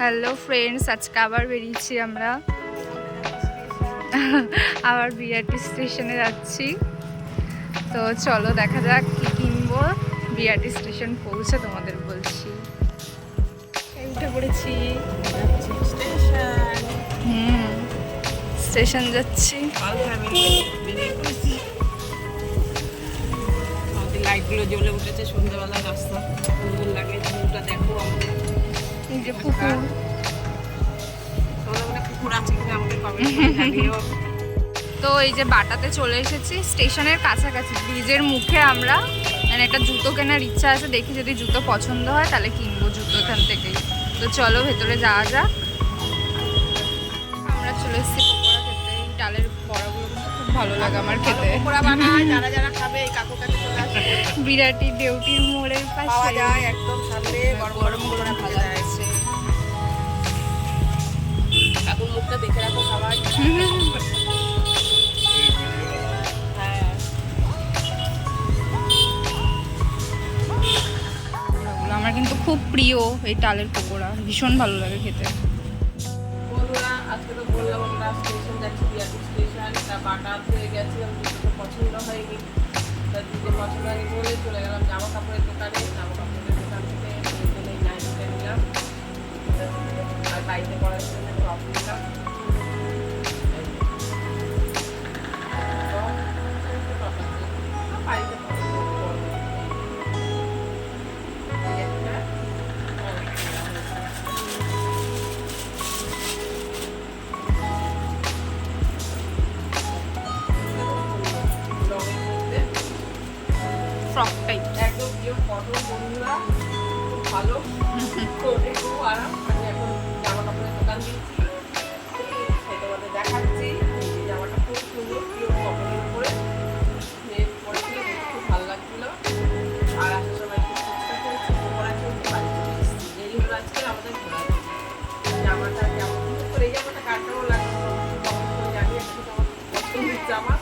Hello friends আজকে আবার বেরিয়েছি আমরা। আবার বিআরটি স্টেশনে যাচ্ছি। তো চলো দেখা যাক কি কিনবো। বিআরটি স্টেশন পৌঁছে তোমাদের বলছি। উঠে পড়েছি। হুম স্টেশন যাচ্ছি। লাইটগুলো জ্বলে উঠেছে সন্ধ্যাবেলা রাস্তা। কুকুর। তো এই যে বাটাতে চলে এসেছি স্টেশনের কাছাকাছি ব্রিজের মুখে আমরা। মানে একটা জুতো কেনার ইচ্ছা আছে দেখি যদি জুতো পছন্দ হয় তাহলে কিনবো জুতো এখান থেকেই। তো চলো ভেতরে যাওয়া যাক। আমরা চলে এসেছি পকোড়া খেতে। এই ডালের বড়াগুলো খুব ভালো লাগে আমার খেতে। পকোড়া বানায় যারা যারা খাবে এই কাকুর কাছে চলে আসবে। বিরাটি দেউটির মোড়ের পাওয়া পাশে যায় একদম সামনে গরম গরম ভালো আমার কিন্তু খুব প্রিয় এই ডালের পকোড়া, ভীষণ ভালো লাগে খেতে। আজকে তো বললাম স্টেশন স্টেশন তা হয়ে গেছে আমি দুটো পছন্দ তা পছন্দ বলে চলে গেলাম জামা কাপড়ের জামা কাপড়ের থেকে আর বাড়িতে পড়ার জন্য ফ্রক টাইপ একদম পিওর কটন বন্ধুরা ভালো। পরে খুব আরাম আমি এখন জামা কাপড়ের দোকান সেই তোমাদের দেখাচ্ছি জামাটা খুব সুন্দর পিওর কটনের উপরে। পরেছিল খুব ভালো লাগছিল। আর আসার সময় একটু ফুচকা খেয়েছি পকোড়া খেয়েছি বাড়ি চলে এসেছি এই হলো আজকে আমাদের ঘোরা জামাটা কেমন? করে এই জামাটা কার কেমন লাগছে একটু আমার পছন্দের জামা